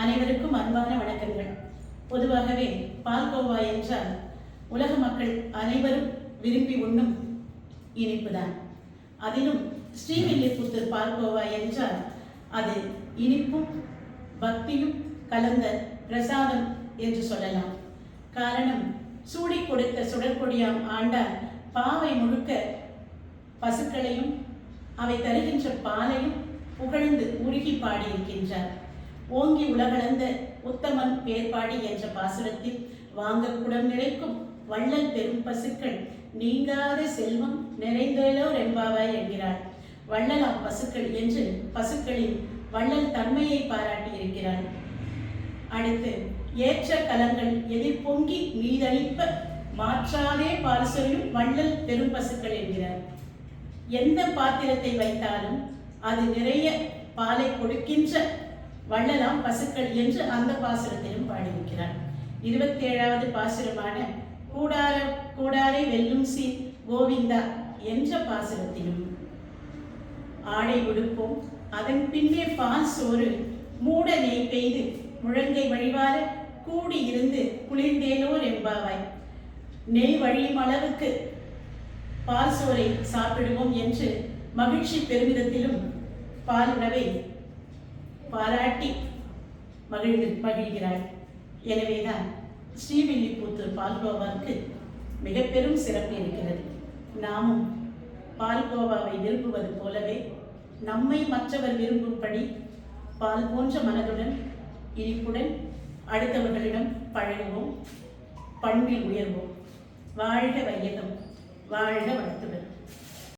அனைவருக்கும் அன்பான வணக்கங்கள். பொதுவாகவே பால்கோவா என்றால் உலக மக்கள் அனைவரும் விரும்பி உண்ணும் இனிப்புதான். அதிலும் ஸ்ரீவில்லிபுத்தூர் பால்கோவா என்றால் அது இனிப்பும் பக்தியும் கலந்த பிரசாதம் என்று சொல்லலாம். காரணம் சூடி கொடுத்த சுடற்கொடியாம் ஆண்டால் பாவை முழுக்க பசுக்களையும் அவை தருகின்ற பாலையும் புகழ்ந்து உருகி பாடியிருக்கின்றார். ஓங்கி உலகளந்த உத்தமன் பேர்பாடி என்ற பாசுரத்தில் வாங்க குடம் நிறைக்கும் வள்ளல் பெரும் பசுக்கள் நீங்காத செல்வம் நிறைந்தோர் என்பாவாய் என்கிறார். வள்ளலாம் பசுக்கள் என்று பசுக்களின் வள்ளல் தன்மையை பாராட்டியிருக்கிறார். அடுத்து ஏற்ற கலங்கள் எதிர் பொங்கி நீதளிப்ப மாற்றாதே பால் சொல்லும் வள்ளல் பெரும் பசுக்கள் என்கிறார். எந்த பாத்திரத்தை வைத்தாலும் அது நிறைய பாலை கொடுக்கின்ற வள்ளலாம் பசுக்கள் என்று அந்த பாசுரத்திலும் பாடியிருக்கிறார். இருபத்தி ஏழாவது பாசுரமான கூடார கூடாரை வெல்லும் சி கோவிந்தா என்ற பாசுரத்திலும் ஆடை உடுப்போம். அதன் பின்னே பால் சோறு மூட நெய் பெய்து முழங்கை வழிவார கூடி இருந்து குளிர்ந்தேனோர் என்பாவாய். நெய் வழியும் அளவுக்கு பால் சோறை சாப்பிடுவோம் என்று மகிழ்ச்சி பெருமிதத்திலும் பால் உணவை பாராட்டி மகிழ்ந்து மகிழ்கிறாள் எனவேதான் ஸ்ரீவில்லிபுத்தூர் பால்கோவாவுக்கு மிக பெரும் சிறப்பு இருக்கிறது. நாமும் பால்கோவாவை விரும்புவது போலவே நம்மை மற்றவர் விரும்பும்படி பால் போன்ற மனதுடன் இனிப்புடன் அடுத்தவர்களிடம் பழகுவோம் பண்பில் உயர்வோம். வாழ்க வையகம் வாழ்க வளத்துடன்